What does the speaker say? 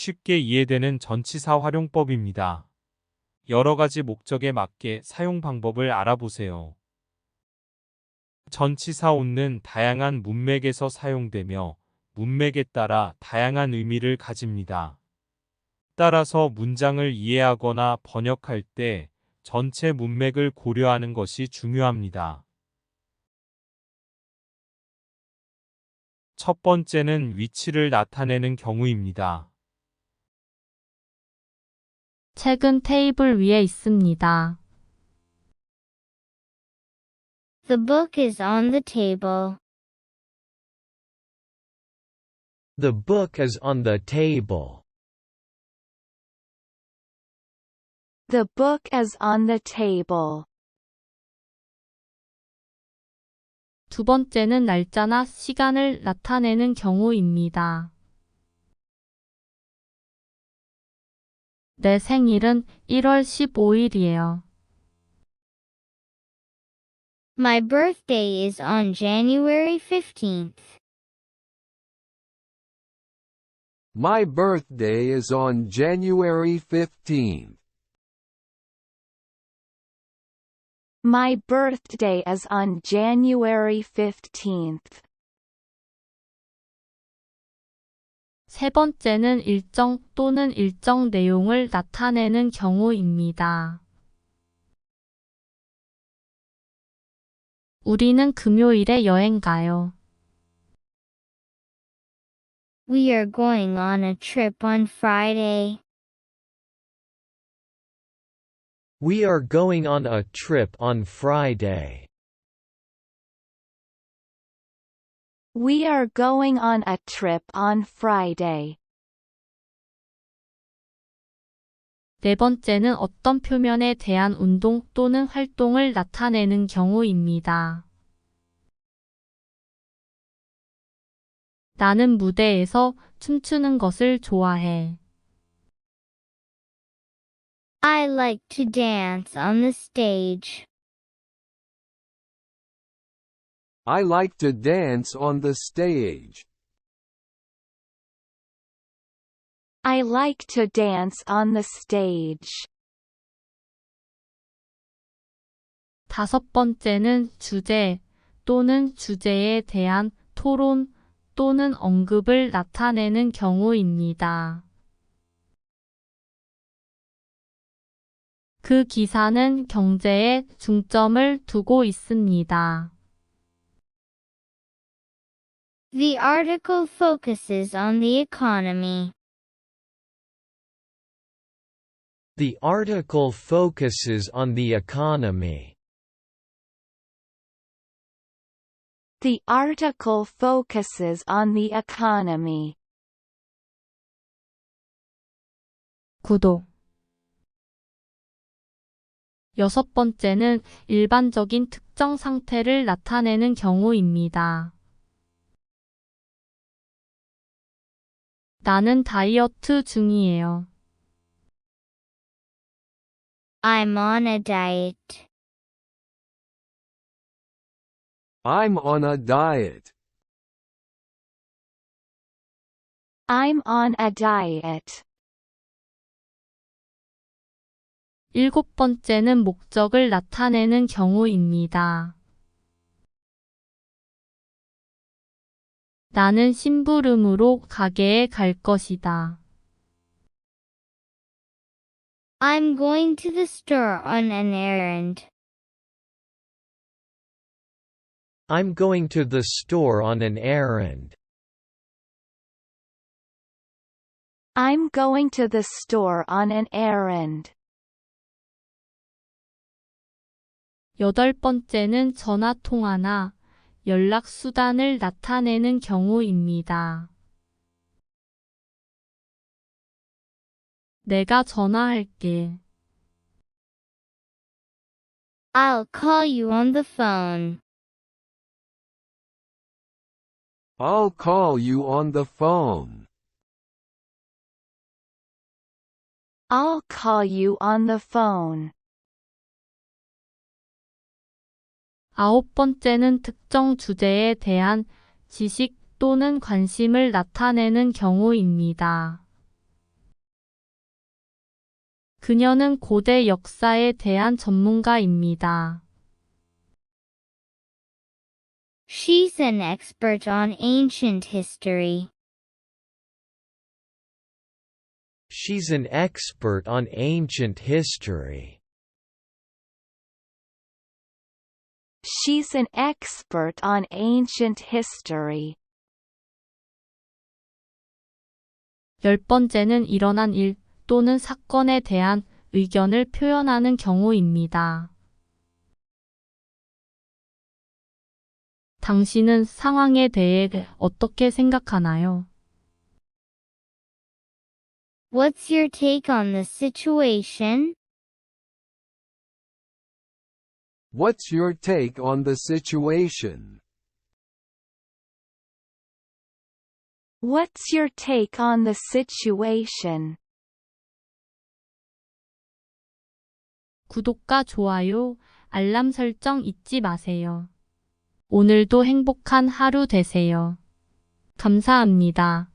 쉽게 이해되는 전치사 활용법입니다. 여러 가지 목적에 맞게 사용 방법을 알아보세요. 전치사 on는 다양한 문맥에서 사용되며 문맥에 따라 다양한 의미를 가집니다. 따라서 문장을 이해하거나 번역할 때 전체 문맥을 고려하는 것이 중요합니다. 첫 번째는 위치를 나타내는 경우입니다. 책은 테이블 위에 있습니다. The book is on the table. The book is on the table. The book is on the table. 두 번째는 날짜나 시간을 나타내는 경우입니다. 내 생일은 1월 15일이에요. My birthday is on January 15th. My birthday is on January 15th. My birthday is on January 15th. 세 번째는 일정 또는 일정 내용을 나타내는 경우입니다. 우리는 금요일에 여행 가요. We are going on a trip on Friday. We are going on a trip on Friday. We are going on a trip on Friday. 네 번째는 어떤 표면에 대한 운동 또는 활동을 나타내는 경우입니다. 나는 무대에서 춤추는 것을 좋아해. I like to dance on the stage. I like to dance on the stage. I like to dance on the stage. 다섯 번째는 주제 또는 주제에 대한 토론 또는 언급을 나타내는 경우입니다. 그 기사는 경제에 중점을 두고 있습니다. The article focuses on the economy. The article focuses on the economy. The article focuses on the economy. 구독 여섯 번째는 일반적인 특정 상태를 나타내는 경우입니다. 나는 다이어트 중이에요. I'm on a diet. I'm on a diet. I'm on a diet. 일곱 번째는 목적을 나타내는 경우입니다. 나는 심부름으로 가게에 갈 것이다. I'm going to the store on an errand. I'm going to the store on an errand. I'm going to the store on an errand. 여덟 번째는 전화 통화나 연락 수단을 나타내는 경우입니다. 내가 전화할게. I'll call you on the phone. I'll call you on the phone. I'll call you on the phone. 아홉 번째는 특정 주제에 대한 지식 또는 관심을 나타내는 경우입니다. 그녀는 고대 역사에 대한 전문가입니다. She's an expert on ancient history. She's an expert on ancient history. She's an expert on ancient history. 열 번째는 일어난 일 또는 사건에 대한 의견을 표현하는 경우입니다. 당신은 상황에 대해 어떻게 생각하나요? What's your take on the situation? What's your take on the situation? What's your take on the situation? 구독과 좋아요, 알람 설정 잊지 마세요. 오늘도 행복한 하루 되세요. 감사합니다.